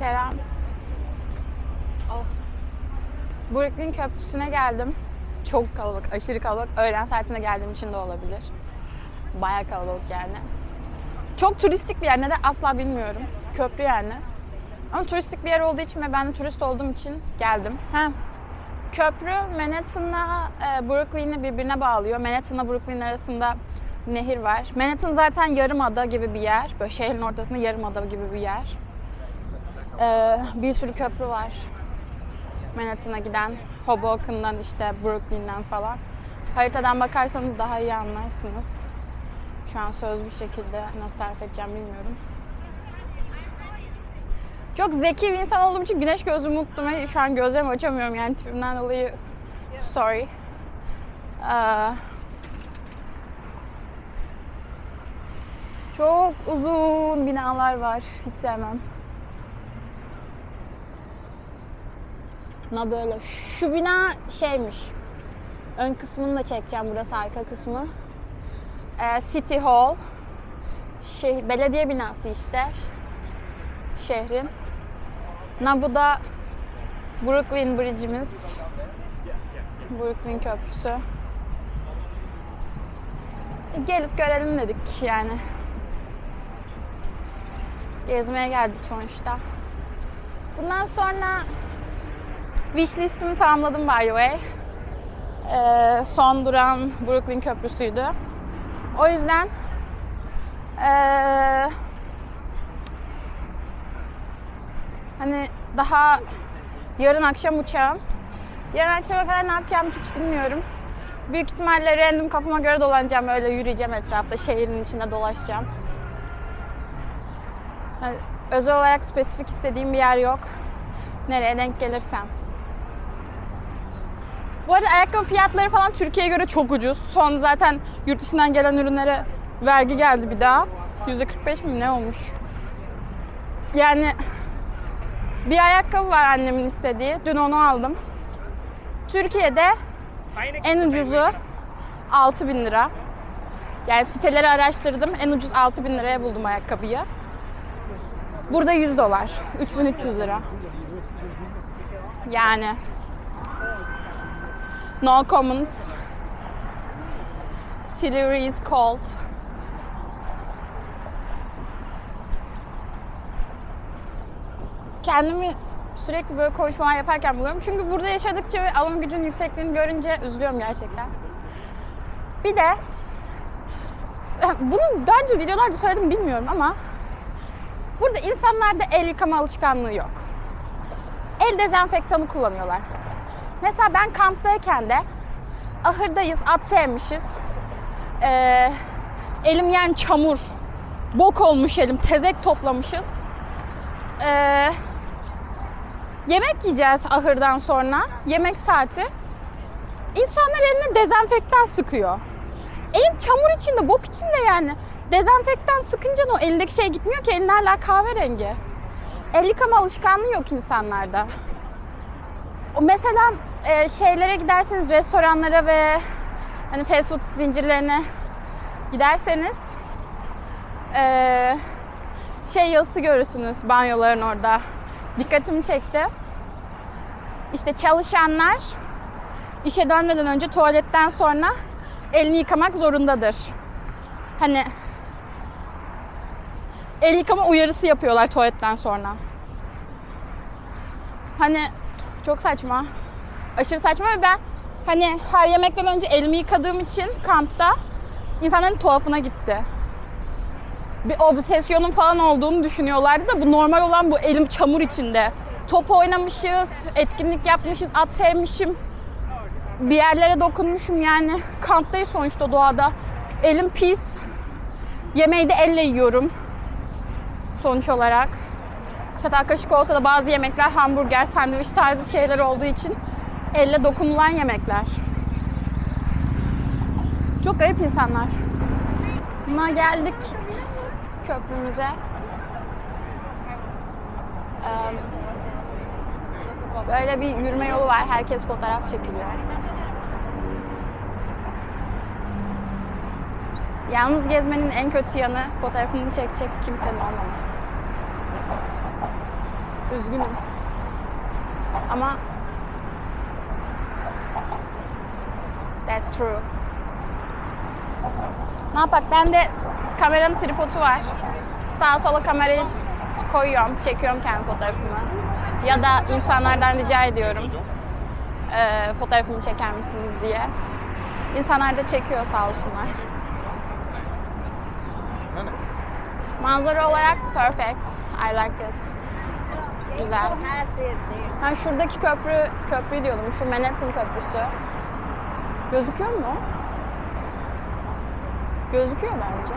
Selam. Oh. Brooklyn Köprüsü'ne geldim. Çok kalabalık, aşırı kalabalık. Öğlen saatinde geldiğim için de olabilir. Bayağı kalabalık yani. Çok turistik bir yer. Neden asla bilmiyorum. Köprü yani. Ama turistik bir yer olduğu için ve ben de turist olduğum için geldim. Ha. Köprü Manhattan'la e, Brooklyn'i birbirine bağlıyor. Manhattan'la Brooklyn arasında nehir var. Manhattan zaten yarım ada gibi bir yer. Böyle şehrin ortasında yarım ada gibi bir yer. Ee, bir sürü köprü var. Manhattan'a giden, Hoboken'dan işte Brooklyn'den falan. Haritadan bakarsanız daha iyi anlarsınız. Şu an söz bir şekilde nasıl tarif edeceğim bilmiyorum. Çok zeki bir insan olduğum için güneş gözlüğümü unuttum ve şu an gözlerimi açamıyorum yani tipimden dolayı sorry. Ee, çok uzun binalar var. Hiç sevmem. Na böyle. Şu bina şeymiş. Ön kısmını da çekeceğim. Burası arka kısmı. Ee, City Hall. Şey, belediye binası işte. Şehrin. Na bu da Brooklyn Bridge'imiz. Brooklyn Köprüsü. E, Gelip görelim dedik yani. Gezmeye geldik sonuçta. Bundan sonra wish listimi tamamladım by the way. Ee, son duran Brooklyn Köprüsü'ydü. O yüzden ee, hani daha yarın akşam uçağım. Yarın akşama kadar ne yapacağımı hiç bilmiyorum. Büyük ihtimalle random kafama göre dolanacağım. Öyle yürüyeceğim etrafta. Şehrin içinde dolaşacağım. Yani özel olarak spesifik istediğim bir yer yok. Nereye denk gelirsem. Bu arada ayakkabı fiyatları falan Türkiye'ye göre çok ucuz. Son zaten yurt dışından gelen ürünlere vergi geldi bir daha. %45 mi ne olmuş? Yani bir ayakkabı var annemin istediği. Dün onu aldım. Türkiye'de en ucuzu 6000 lira. Yani siteleri araştırdım. En ucuz 6000 liraya buldum ayakkabıyı. Burada 100 dolar. 3300 lira. Yani no comment. Silver is cold. Kendimi sürekli böyle konuşmalar yaparken buluyorum. Çünkü burada yaşadıkça ve alım gücünün yüksekliğini görünce üzülüyorum gerçekten. Bir de bunu daha önce videolarda söyledim bilmiyorum ama burada insanlarda el yıkama alışkanlığı yok. El dezenfektanı kullanıyorlar. Mesela ben kamptayken de ahırdayız, at sevmişiz. Ee, elim yani çamur, bok olmuş elim, tezek toplamışız. Ee, yemek yiyeceğiz ahırdan sonra, yemek saati. İnsanlar eline dezenfektan sıkıyor. Elim çamur içinde, bok içinde yani. Dezenfektan sıkınca da o elindeki şey gitmiyor ki, elin hala kahverengi. El yıkama alışkanlığı yok insanlarda. O mesela e, şeylere giderseniz restoranlara ve hani fast food zincirlerine giderseniz e, şey yazısı görürsünüz banyoların orada. Dikkatimi çekti. İşte çalışanlar işe dönmeden önce tuvaletten sonra elini yıkamak zorundadır. Hani el yıkama uyarısı yapıyorlar tuvaletten sonra. Hani çok saçma. Aşırı saçma ve ben hani her yemekten önce elimi yıkadığım için kampta insanların tuhafına gitti. Bir obsesyonun falan olduğunu düşünüyorlardı da bu normal olan bu elim çamur içinde. Top oynamışız, etkinlik yapmışız, at sevmişim. Bir yerlere dokunmuşum yani. Kamptayız sonuçta doğada. Elim pis. Yemeği de elle yiyorum. Sonuç olarak. Çatal kaşık olsa da bazı yemekler hamburger, sandviç tarzı şeyler olduğu için elle dokunulan yemekler. Çok garip insanlar. Buna geldik köprümüze. Böyle bir yürüme yolu var. Herkes fotoğraf çekiliyor. Yalnız gezmenin en kötü yanı fotoğrafını çekecek kimsenin olmaması. Üzgünüm. Ama That's true. Ne yapak? Ben de kameranın tripodu var. Sağa sola kamerayı koyuyorum, çekiyorum kendi fotoğrafımı. Ya da insanlardan rica ediyorum. eee, fotoğrafımı çeker misiniz diye. İnsanlar da çekiyor sağ olsunlar. Manzara olarak perfect. I like it. Güzel. Ha şuradaki köprü, köprü diyordum. Şu Manhattan Köprüsü. Gözüküyor mu? Gözüküyor bence.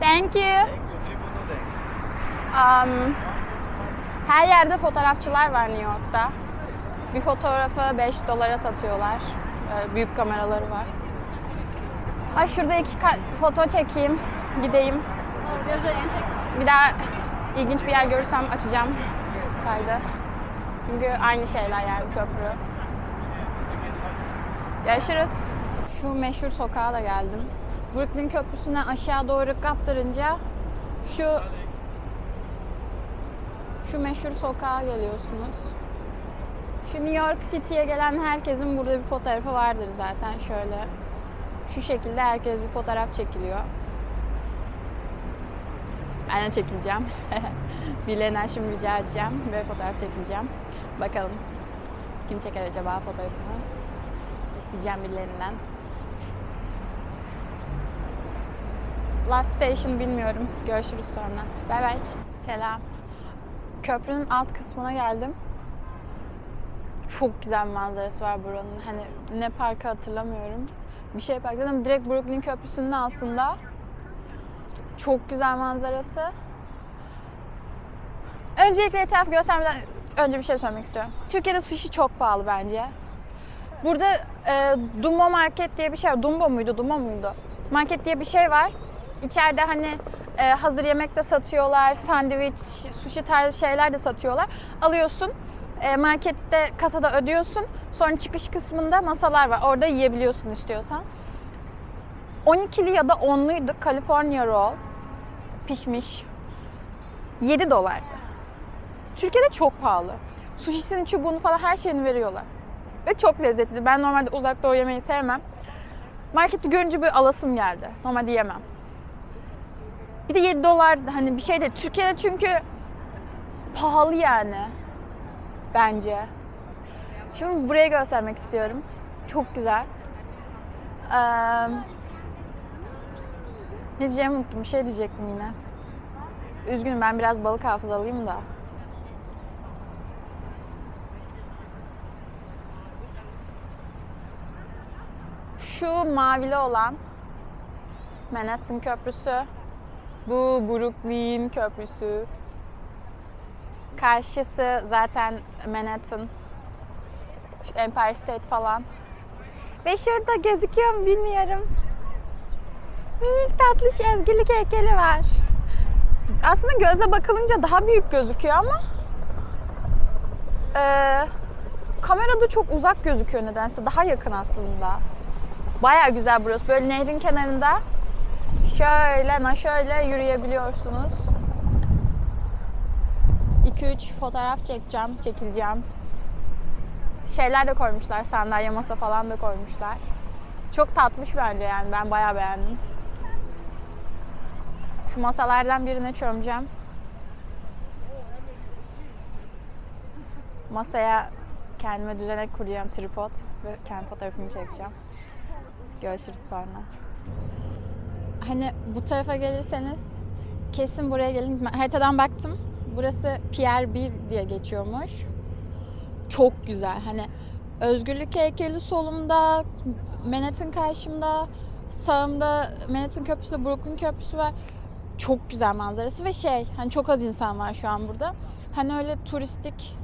Thank you. Um, her yerde fotoğrafçılar var New York'ta. Bir fotoğrafı 5 dolara satıyorlar. Ee, büyük kameraları var. Ay şurada iki foto çekeyim, gideyim. Bir daha ilginç bir yer görürsem açacağım kaydı. Çünkü aynı şeyler yani köprü. Görüşürüz. Şu meşhur sokağa da geldim. Brooklyn Köprüsü'ne aşağı doğru kaptırınca şu şu meşhur sokağa geliyorsunuz. Şu New York City'ye gelen herkesin burada bir fotoğrafı vardır zaten şöyle. Şu şekilde herkes bir fotoğraf çekiliyor. Ben de çekileceğim. Birilerinden şimdi rica edeceğim ve fotoğraf çekileceğim. Bakalım kim çeker acaba fotoğrafımı? İsteyeceğim birilerinden. Last station bilmiyorum. Görüşürüz sonra. Bay bay. Selam. Köprünün alt kısmına geldim. Çok güzel manzarası var buranın. Hani ne parkı hatırlamıyorum. Bir şey park dedim. Direkt Brooklyn Köprüsü'nün altında. Çok güzel manzarası. Öncelikle etrafı göstermeden önce bir şey söylemek istiyorum. Türkiye'de sushi çok pahalı bence. Burada e, Dumbo Market diye bir şey var. Dumbo muydu, Dumbo muydu? Market diye bir şey var. İçeride hani e, hazır yemek de satıyorlar, sandviç, sushi tarzı şeyler de satıyorlar. Alıyorsun, e, markette kasada ödüyorsun. Sonra çıkış kısmında masalar var. Orada yiyebiliyorsun istiyorsan. 12'li ya da 10'luydu California Roll. Pişmiş. 7 dolardı. Türkiye'de çok pahalı. Sushi'sini, çubuğunu falan her şeyini veriyorlar. Ve çok lezzetli. Ben normalde uzak doğu yemeği sevmem. Marketi görünce böyle alasım geldi. Normalde yemem. Bir de 7 dolar hani bir şey de. Türkiye'de çünkü pahalı yani. Bence. Şimdi burayı göstermek istiyorum. Çok güzel. Ee, ne diyeceğimi unuttum. Bir şey diyecektim yine. Üzgünüm ben biraz balık hafızalıyım da. Şu mavili olan Manhattan Köprüsü. Bu Brooklyn Köprüsü. Karşısı zaten Manhattan. Empire State falan. Ve şurada gözüküyor mu bilmiyorum. Minik tatlış ezgilik heykeli var. Aslında gözle bakılınca daha büyük gözüküyor ama eee, kamerada çok uzak gözüküyor nedense. Daha yakın aslında. Baya güzel burası. Böyle nehrin kenarında şöyle na şöyle yürüyebiliyorsunuz. 2-3 fotoğraf çekeceğim, çekileceğim. Şeyler de koymuşlar, sandalye masa falan da koymuşlar. Çok tatlış bence yani ben bayağı beğendim. Şu masalardan birine çömeceğim. Masaya kendime düzenek kuracağım tripod ve kendi fotoğrafımı çekeceğim. Görüşürüz sonra. Hani bu tarafa gelirseniz kesin buraya gelin. Haritadan baktım. Burası Pier 1 diye geçiyormuş. Çok güzel. Hani Özgürlük heykeli solumda, Manhattan karşımda, sağımda Manhattan Köprüsü, Brooklyn Köprüsü var. Çok güzel manzarası ve şey, hani çok az insan var şu an burada. Hani öyle turistik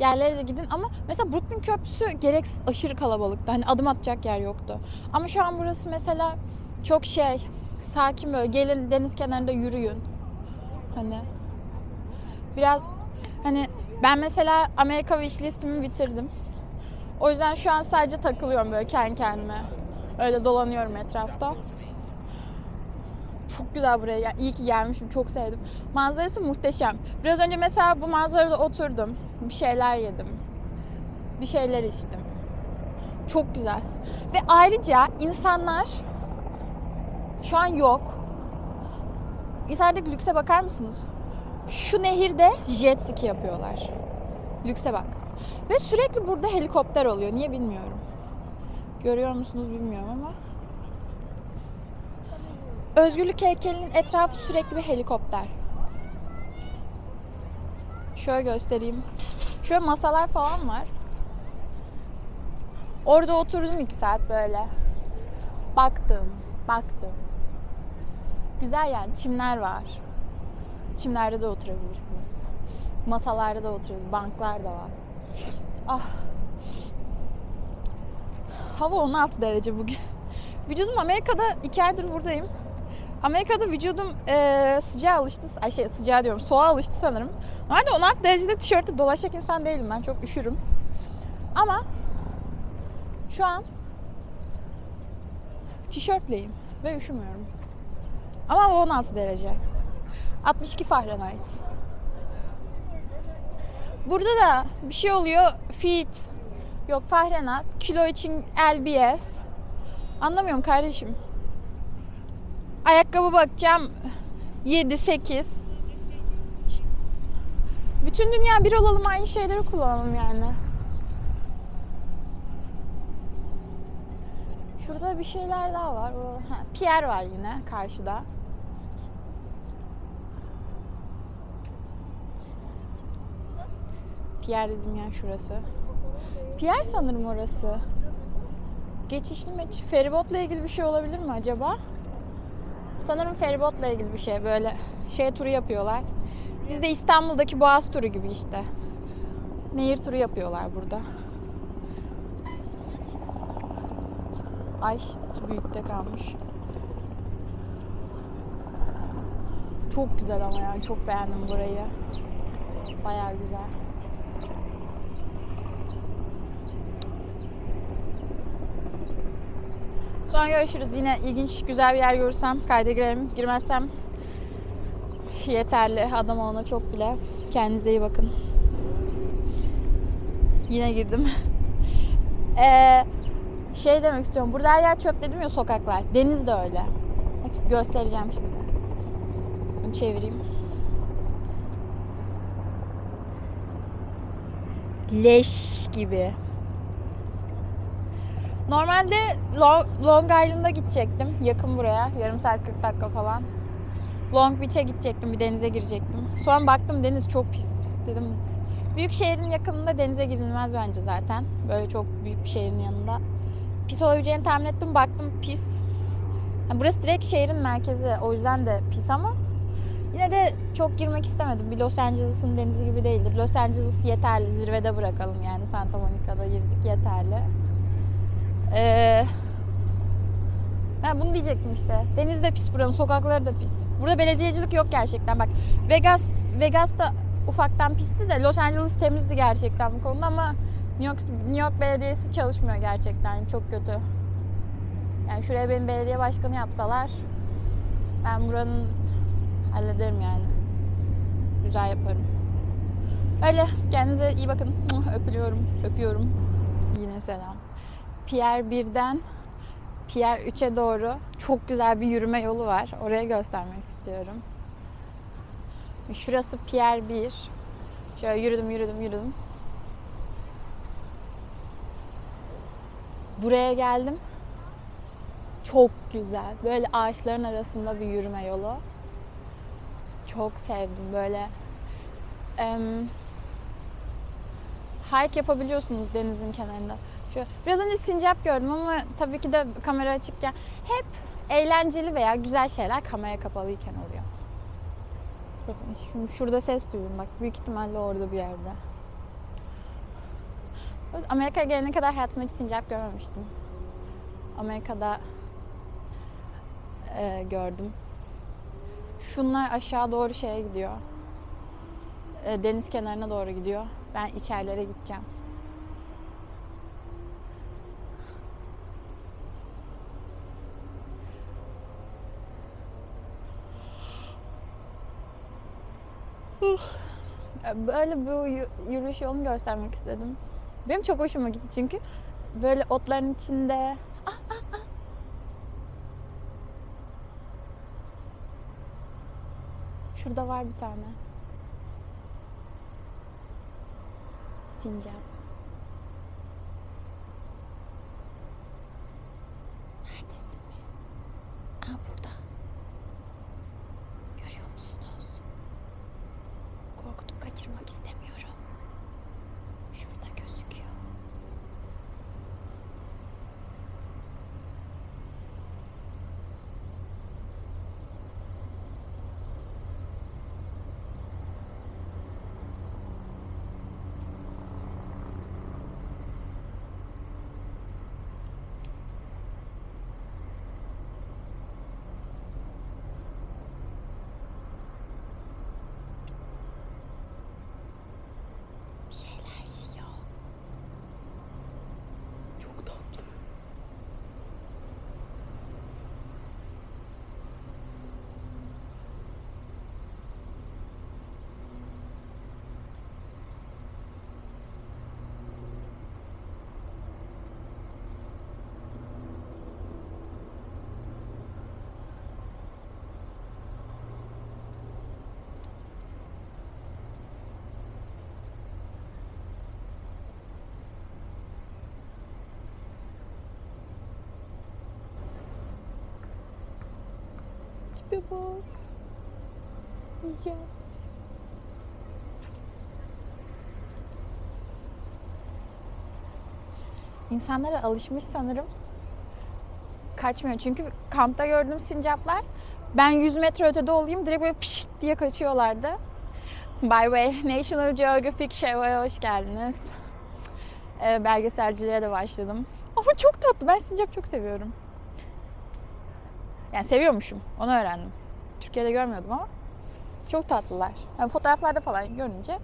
yerlere de gidin ama mesela Brooklyn Köprüsü gereksiz aşırı kalabalıktı. Hani adım atacak yer yoktu. Ama şu an burası mesela çok şey, sakin böyle gelin deniz kenarında yürüyün. Hani biraz hani ben mesela Amerika wish listimi bitirdim. O yüzden şu an sadece takılıyorum böyle kendi kendime. Öyle dolanıyorum etrafta. çok güzel buraya. gel- İyi ki gelmişim. Çok sevdim. Manzarası muhteşem. Biraz önce mesela bu manzarada oturdum. Bir şeyler yedim. Bir şeyler içtim. Çok güzel. Ve ayrıca insanlar şu an yok. İçerideki lükse bakar mısınız? Şu nehirde jet ski yapıyorlar. Lükse bak. Ve sürekli burada helikopter oluyor. Niye bilmiyorum. Görüyor musunuz bilmiyorum ama. Özgürlük heykelinin etrafı sürekli bir helikopter. Şöyle göstereyim. Şöyle masalar falan var. Orada oturdum iki saat böyle. Baktım, baktım. Güzel yani çimler var. Çimlerde de oturabilirsiniz. Masalarda da oturabilirsiniz. Banklar da var. Ah. Hava 16 derece bugün. Vücudum Amerika'da iki aydır buradayım. Amerika'da vücudum eee sıcağa alıştı. Ay şey sıcağa diyorum. Soğuğa alıştı sanırım. Normalde 16 derecede tişörtle dolaşacak insan değilim ben. Çok üşürüm. Ama şu an tişörtleyim ve üşümüyorum. Ama hava 16 derece. 62 Fahrenheit. Burada da bir şey oluyor. Feet. Yok Fahrenheit. Kilo için LBS. Anlamıyorum kardeşim. Ayakkabı bakacağım. 7 8. Bütün dünya bir olalım aynı şeyleri kullanalım yani. Şurada bir şeyler daha var. Ha, Pierre var yine karşıda. Pierre dedim ya şurası. Pierre sanırım orası. Geçişli meç. Feribotla ilgili bir şey olabilir mi acaba? Sanırım feribotla ilgili bir şey. Böyle şey turu yapıyorlar. Biz de İstanbul'daki Boğaz turu gibi işte. Nehir turu yapıyorlar burada. Ay büyükte kalmış. Çok güzel ama yani çok beğendim burayı. Bayağı güzel. Sonra görüşürüz. Yine ilginç, güzel bir yer görürsem kayda girelim. Girmezsem yeterli. Adam olana çok bile. Kendinize iyi bakın. Yine girdim. Eee şey demek istiyorum. Burada her yer çöp dedim ya sokaklar. Deniz de öyle. Bak, göstereceğim şimdi. Bunu çevireyim. Leş gibi. Normalde Long, Island'a gidecektim. Yakın buraya. Yarım saat 40 dakika falan. Long Beach'e gidecektim. Bir denize girecektim. Sonra baktım deniz çok pis. Dedim büyük şehrin yakınında denize girilmez bence zaten. Böyle çok büyük bir şehrin yanında. Pis olabileceğini tahmin ettim. Baktım pis. Yani burası direkt şehrin merkezi. O yüzden de pis ama yine de çok girmek istemedim. Bir Los Angeles'ın denizi gibi değildir. Los Angeles yeterli. Zirvede bırakalım yani. Santa Monica'da girdik yeterli. Ee, ben bunu diyecektim işte. Deniz de pis buranın, sokakları da pis. Burada belediyecilik yok gerçekten. Bak Vegas Vegas'ta ufaktan pisti de Los Angeles temizdi gerçekten bu konuda ama New York, New York Belediyesi çalışmıyor gerçekten. Çok kötü. Yani şuraya benim belediye başkanı yapsalar ben buranın hallederim yani. Güzel yaparım. Öyle. Kendinize iyi bakın. Öpülüyorum. Öpüyorum. Yine selam. Pier 1'den Pier 3'e doğru çok güzel bir yürüme yolu var. Oraya göstermek istiyorum. Şurası Pier 1. Şöyle yürüdüm, yürüdüm, yürüdüm. Buraya geldim. Çok güzel. Böyle ağaçların arasında bir yürüme yolu. Çok sevdim böyle. Em, hike yapabiliyorsunuz denizin kenarında. Şu, biraz önce sincap gördüm ama tabii ki de kamera açıkken hep eğlenceli veya güzel şeyler kamera kapalıyken oluyor. Bakın şu- şurada ses duydum bak büyük ihtimalle orada bir yerde. Amerika'ya gelene kadar hayatımda hiç sincap görmemiştim. Amerika'da e, gördüm. Şunlar aşağı doğru şeye gidiyor. E, deniz kenarına doğru gidiyor. Ben içerilere gideceğim. Böyle bu yürüyüş yolunu göstermek istedim. Benim çok hoşuma gitti çünkü böyle otların içinde Ah, ah, ah. Şurada var bir tane. Sincap. Neredesin be? Aa burada. Görüyor musunuz? Korkutup kaçırmak istemiyorum. Şurada gözüküyor. Bir şeyler yiyor. Çok tatlı. Tipe bak. Yiyeceğim. İnsanlara alışmış sanırım. Kaçmıyor. Çünkü kampta gördüğüm sincaplar ben 100 metre ötede olayım direkt böyle pişt diye kaçıyorlardı. By way, National Geographic Şeva'ya hoş geldiniz. Ee, belgeselciliğe de başladım. Ama çok tatlı. Ben sincap çok seviyorum. Yani seviyormuşum. Onu öğrendim. Türkiye'de görmüyordum ama çok tatlılar. Yani fotoğraflarda falan görünce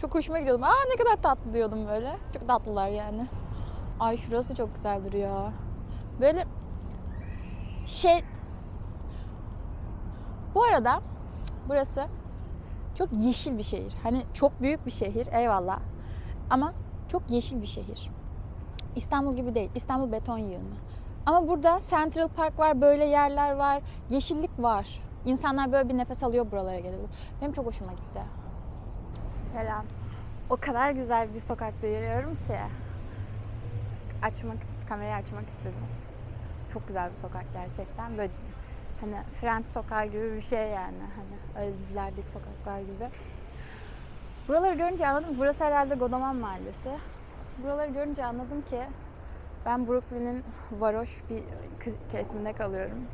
çok hoşuma gidiyordum. Aa ne kadar tatlı diyordum böyle. Çok tatlılar yani. Ay şurası çok güzel duruyor. Böyle şey bu arada burası çok yeşil bir şehir. Hani çok büyük bir şehir eyvallah. Ama çok yeşil bir şehir. İstanbul gibi değil. İstanbul beton yığını. Ama burada Central Park var, böyle yerler var, yeşillik var. İnsanlar böyle bir nefes alıyor buralara gelip. Benim çok hoşuma gitti. Selam. O kadar güzel bir sokakta yürüyorum ki. Açmak, kamerayı açmak istedim. Çok güzel bir sokak gerçekten. Böyle hani French sokağı gibi bir şey yani. Hani öyle dizilerdeki sokaklar gibi. Buraları görünce anladım. Burası herhalde Godoman Mahallesi. Buraları görünce anladım ki ben Brooklyn'in varoş bir kesiminde kalıyorum.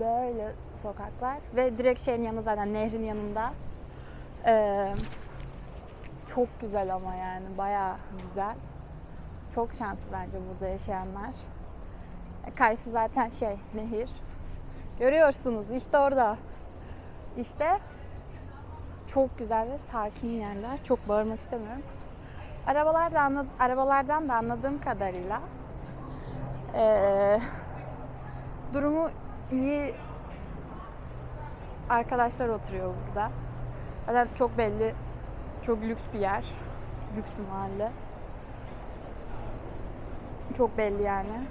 Böyle sokaklar ve direkt şeyin yanı zaten nehrin yanında. Ee, çok güzel ama yani bayağı güzel. Çok şanslı bence burada yaşayanlar. E, Karşı zaten şey nehir. Görüyorsunuz işte orada. İşte çok güzel ve sakin yerler. Çok bağırmak istemiyorum. Arabalar da arabalardan da anladığım kadarıyla eee, durumu iyi arkadaşlar oturuyor burada. Zaten çok belli, çok lüks bir yer. Lüks bir mahalle. Çok belli yani.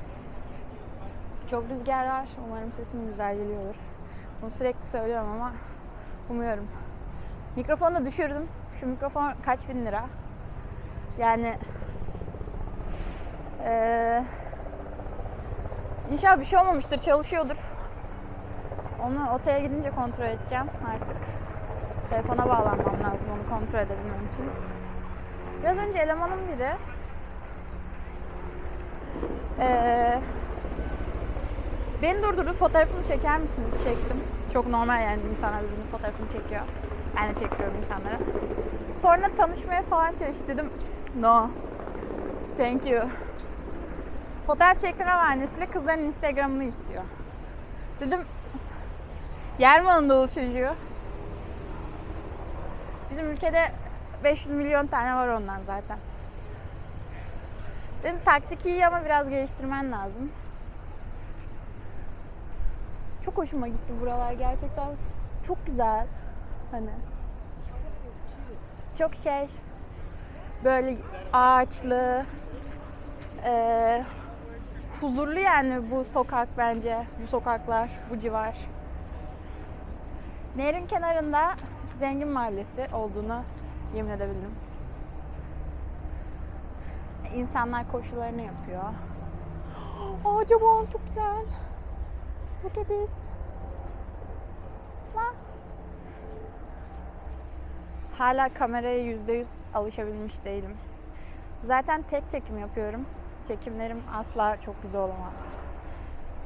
Çok rüzgar var. Umarım sesim güzel geliyordur. Bunu sürekli söylüyorum ama umuyorum. Mikrofonu da düşürdüm. Şu mikrofon kaç bin lira? Yani eee inşallah bir şey olmamıştır, çalışıyordur. Onu otele gidince kontrol edeceğim artık. Telefona bağlanmam lazım onu kontrol edebilmem için. Biraz önce elemanın biri eee Beni durdurdu fotoğrafımı çeker misin? Çektim. Çok normal yani insanlar birbirinin fotoğrafını çekiyor. Ben de çekiyorum insanlara. Sonra tanışmaya falan çalıştı dedim. No. Thank you. Fotoğraf çektirme bahanesiyle kızların Instagram'ını istiyor. Dedim yer mi Anadolu çocuğu? Bizim ülkede 500 milyon tane var ondan zaten. Dedim taktik iyi ama biraz geliştirmen lazım. Çok hoşuma gitti buralar gerçekten. Çok güzel. Hani çok şey böyle ağaçlı eee, huzurlu yani bu sokak bence. Bu sokaklar, bu civar. Nehrin kenarında zengin mahallesi olduğunu yemin edebilirim. İnsanlar koşularını yapıyor. Ağaca bak çok güzel. Look at this. Bak. Hala kameraya yüzde yüz alışabilmiş değilim. Zaten tek çekim yapıyorum. Çekimlerim asla çok güzel olamaz.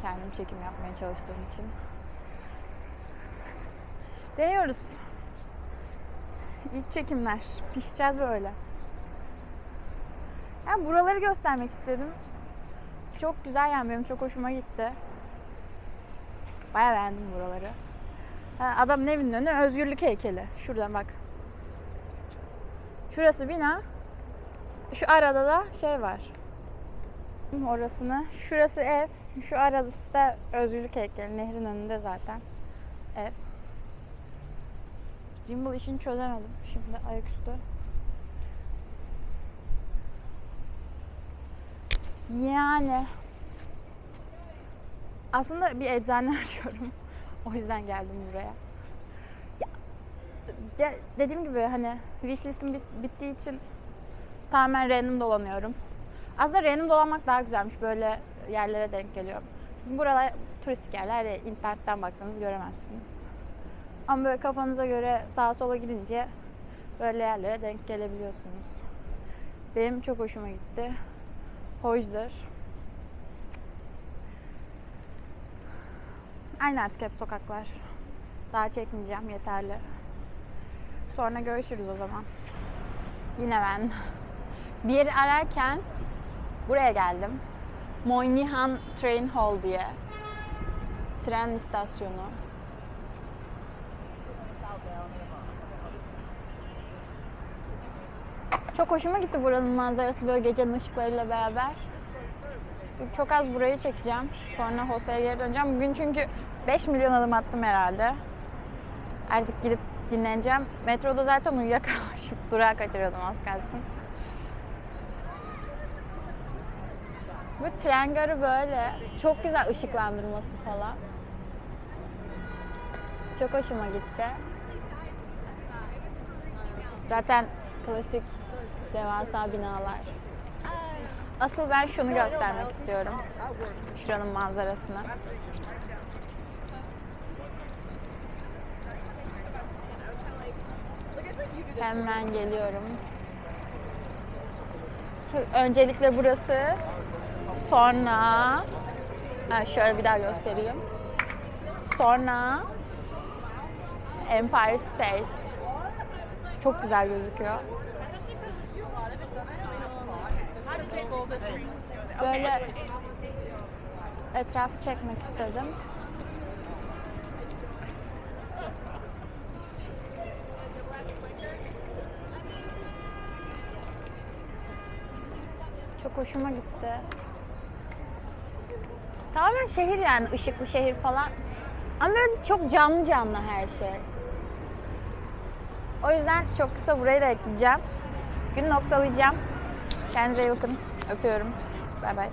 Kendim çekim yapmaya çalıştığım için. Deniyoruz. İlk çekimler. Pişeceğiz böyle. Yani buraları göstermek istedim. Çok güzel yani benim çok hoşuma gitti. Bayağı beğendim buraları. Adamın evinin önü özgürlük heykeli. Şuradan bak. Şurası bina. Şu arada da şey var. Orasını. Şurası ev. Şu arası da özgürlük heykeli. Nehrin önünde zaten. Ev. Gimbal işini çözemedim. Şimdi ayaküstü. Yani aslında bir eczane arıyorum. o yüzden geldim buraya. Ya, dediğim gibi hani wishlistim bittiği için tamamen random dolanıyorum. Aslında random dolanmak daha güzelmiş. Böyle yerlere denk geliyorum. Çünkü buralar turistik yerler ya internetten baksanız göremezsiniz. Ama böyle kafanıza göre sağa sola gidince böyle yerlere denk gelebiliyorsunuz. Benim çok hoşuma gitti. Hoşdur. Aynı artık hep sokaklar. Daha çekmeyeceğim yeterli. Sonra görüşürüz o zaman. Yine ben. Bir yeri ararken buraya geldim. Moynihan Train Hall diye. Tren istasyonu. Çok hoşuma gitti buranın manzarası böyle gecenin ışıklarıyla beraber. Çok az burayı çekeceğim. Sonra Hosa'ya geri döneceğim. Bugün çünkü 5 milyon adım attım herhalde. Artık gidip dinleneceğim. Metroda zaten uyuyakalmışım. Durağı kaçırıyordum az kalsın. Bu tren garı böyle. Çok güzel ışıklandırması falan. Çok hoşuma gitti. Zaten klasik devasa binalar. Asıl ben şunu göstermek istiyorum. Şuranın manzarasını. Hemen geliyorum. Öncelikle burası. Sonra ha, şöyle bir daha göstereyim. Sonra Empire State. Çok güzel gözüküyor. Böyle etrafı çekmek istedim. Çok hoşuma gitti. Tamamen şehir yani ışıklı şehir falan. Ama böyle çok canlı canlı her şey. O yüzden çok kısa burayı da ekleyeceğim. Gün noktalayacağım. Kendinize iyi bakın. Öpüyorum. Bay bay.